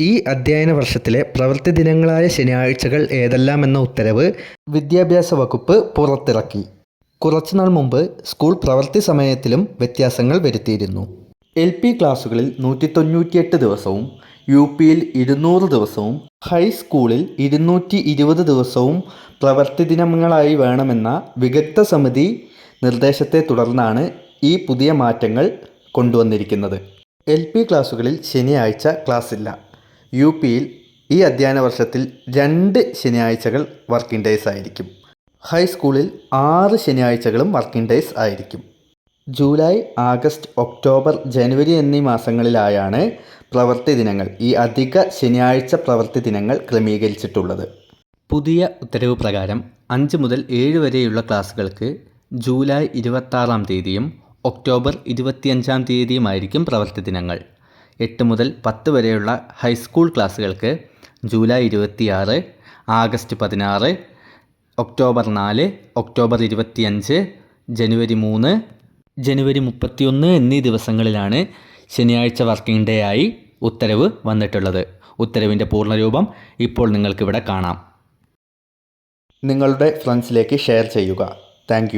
ഈ അധ്യയന വർഷത്തിലെ പ്രവൃത്തി ദിനങ്ങളായ ശനിയാഴ്ചകൾ ഏതെല്ലാമെന്ന ഉത്തരവ് വിദ്യാഭ്യാസ വകുപ്പ് പുറത്തിറക്കി. കുറച്ചുനാൾ മുമ്പ് സ്കൂൾ പ്രവൃത്തി സമയത്തിലും വ്യത്യാസങ്ങൾ വരുത്തിയിരുന്നു. എൽ പി ക്ലാസ്സുകളിൽ നൂറ്റി തൊണ്ണൂറ്റിയെട്ട് ദിവസവും യു പിയിൽ ഇരുന്നൂറ് ദിവസവും ഹൈസ്കൂളിൽ ഇരുന്നൂറ്റി ഇരുപത് ദിവസവും പ്രവൃത്തി ദിനങ്ങളായി വേണമെന്ന വിദഗ്ധ സമിതി നിർദ്ദേശത്തെ തുടർന്നാണ് ഈ പുതിയ മാറ്റങ്ങൾ കൊണ്ടുവന്നിരിക്കുന്നത്. എൽ പി ക്ലാസ്സുകളിൽ ശനിയാഴ്ച ക്ലാസ്സില്ല. യു പിയിൽ ഈ അധ്യയന വർഷത്തിൽ രണ്ട് ശനിയാഴ്ചകൾ വർക്കിംഗ് ഡേയ്സ് ആയിരിക്കും. ഹൈസ്കൂളിൽ ആറ് ശനിയാഴ്ചകളും വർക്കിംഗ് ഡേയ്സ് ആയിരിക്കും. ജൂലൈ ആഗസ്റ്റ് ഒക്ടോബർ ജനുവരി എന്നീ മാസങ്ങളിലായാണ് പ്രവൃത്തി ദിനങ്ങൾ ഈ അധിക ശനിയാഴ്ച പ്രവൃത്തി ദിനങ്ങൾ ക്രമീകരിച്ചിട്ടുള്ളത്. പുതിയ ഉത്തരവ് പ്രകാരം അഞ്ച് മുതൽ ഏഴ് വരെയുള്ള ക്ലാസ്സുകൾക്ക് ജൂലൈ ഇരുപത്താറാം തീയതിയും ഒക്ടോബർ ഇരുപത്തിയഞ്ചാം തീയതിയുമായിരിക്കും പ്രവൃത്തി ദിനങ്ങൾ. എട്ട് മുതൽ പത്ത് വരെയുള്ള ഹൈസ്കൂൾ ക്ലാസ്സുകൾക്ക് ജൂലൈ ഇരുപത്തിയാറ് ആഗസ്റ്റ് പതിനാറ് ഒക്ടോബർ നാല് ഒക്ടോബർ ഇരുപത്തിയഞ്ച് ജനുവരി മൂന്ന് ജനുവരി മുപ്പത്തിയൊന്ന് എന്നീ ദിവസങ്ങളിലാണ് ശനിയാഴ്ച വർക്കിംഗ് ഡേ ആയി ഉത്തരവ് വന്നിട്ടുള്ളത്. ഉത്തരവിന്റെ പൂർണരൂപം ഇപ്പോൾ നിങ്ങൾക്കിവിടെ കാണാം. നിങ്ങളുടെ ഫ്രണ്ട്സിലേക്ക് ഷെയർ ചെയ്യുക. താങ്ക്